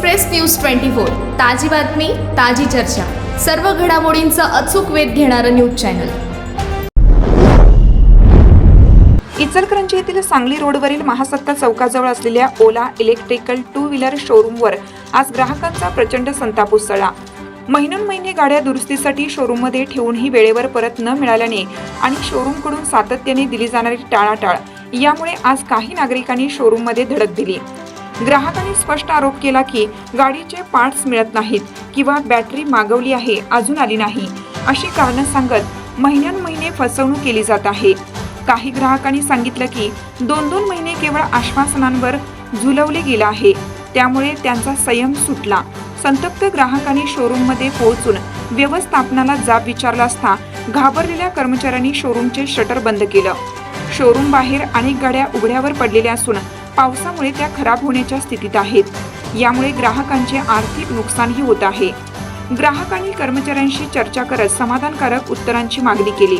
Express news twenty four ताजी बातमी ताजी चर्चा. सर्व घडामोडींचा अचूक वेध घेणारं न्यूज चॅनल. इचलकरंजी येथील सांगली रोडवरील महासत्ता चौकाजवळ असलेल्या ओला इलेक्ट्रिकल टू व्हीलर शोरूमवर आज ग्राहकांचा प्रचंड संताप उसळला. महिनोन महिने गाड्या दुरुस्तीसाठी शोरूममध्ये ठेवूनही वेळेवर परत न मिळाल्याने आणि शोरूमकडून सातत्याने दिली जाणारी टाळाटाळ यामुळे आज काही नागरिकांनी शोरूममध्ये धडक दिली. ग्राहकांनी स्पष्ट आरोप केला की गाडीचे पार्ट्स मिळत नाहीत किंवा बॅटरी मागवली आहे अजून आली नाही. अशी कारणं सांगत महिन्यान महिने फसवणूक केली जात आहे. काही ग्राहकांनी सांगितलं की दोन दोन महिने केवळ आश्वासनांवर झुलवले गेलं आहे. त्यामुळे त्यांचा संयम सुटला. संतप्त ग्राहकांनी शोरूममध्ये पोहोचून व्यवस्थापनाला जाब विचारला असता घाबरलेल्या कर्मचाऱ्यांनी शोरूमचे शटर बंद केलं. शोरूम बाहेर अनेक गाड्या उघड्यावर पडलेल्या असून पावसामुळे त्या खराब होण्याच्या स्थितीत आहेत. यामुळे ग्राहकांचे आर्थिक नुकसानही होत आहे. ग्राहकांनी कर्मचाऱ्यांशी चर्चा करत समाधानकारक उत्तरांची मागणी केली.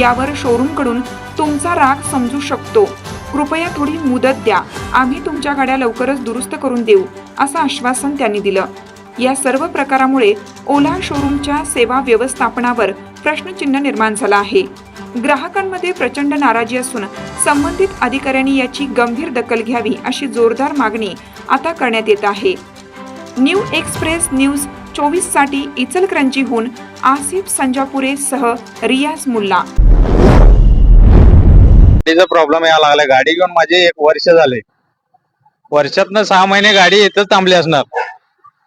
यावर शोरूमकडून तुमचा राग समजू शकतो. कृपया थोडी मुदत द्या. आम्ही तुमच्या गाड्या लवकरच दुरुस्त करून देऊ असं आश्वासन त्यांनी दिलं. या सर्व प्रकारामुळे ओला शोरूमच्या सेवा व्यवस्थापनावर प्रश्नचिन्ह निर्माण झालं आहे. ग्राहकांमध्ये प्रचंड नाराजी असून संबंधित अधिकाऱ्यांनी याची गंभीर दखल घ्यावी अशी जोरदार मागणी आता करण्यात येत आहे. न्यू एक्सप्रेस न्यूज चोवीससाठी इचलकरंजीहून आसिफ संजापुरे सह रियाज मुल्ला. गाडीचा प्रॉब्लेम यायला लागलाय. गाडी घेऊन माझे एक वर्ष झाले. वर्षातनं सहा महिने गाडी इथंच थांबली असणार.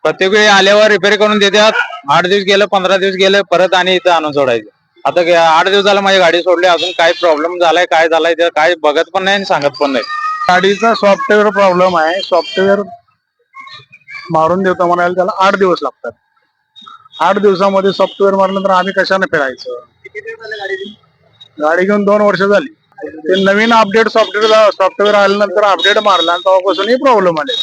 प्रत्येक वेळी आल्यावर रिपेअर करून देतात. आठ दिवस गेलं पंधरा दिवस गेलं परत आणि इथं आणून सोडायचं. आता गे- आठ दिवस झाला माझी गाडी सोडली अजून काय प्रॉब्लेम झालाय काय झालाय ते काय बघत पण नाही आणि सांगत पण नाही. गाडीचा सॉफ्टवेअर प्रॉब्लेम आहे. सॉफ्टवेअर मारून देतो म्हणायला त्याला आठ दिवस लागतात. आठ दिवसामध्ये सॉफ्टवेअर मारल्यानंतर आम्ही कशाने फिरायचं? गाडी घेऊन दोन वर्ष झाली. ते नवीन अपडेट सॉफ्टवेअर सॉफ्टवेअर आल्यानंतर अपडेट मारला आणि तेव्हापासून प्रॉब्लेम आले.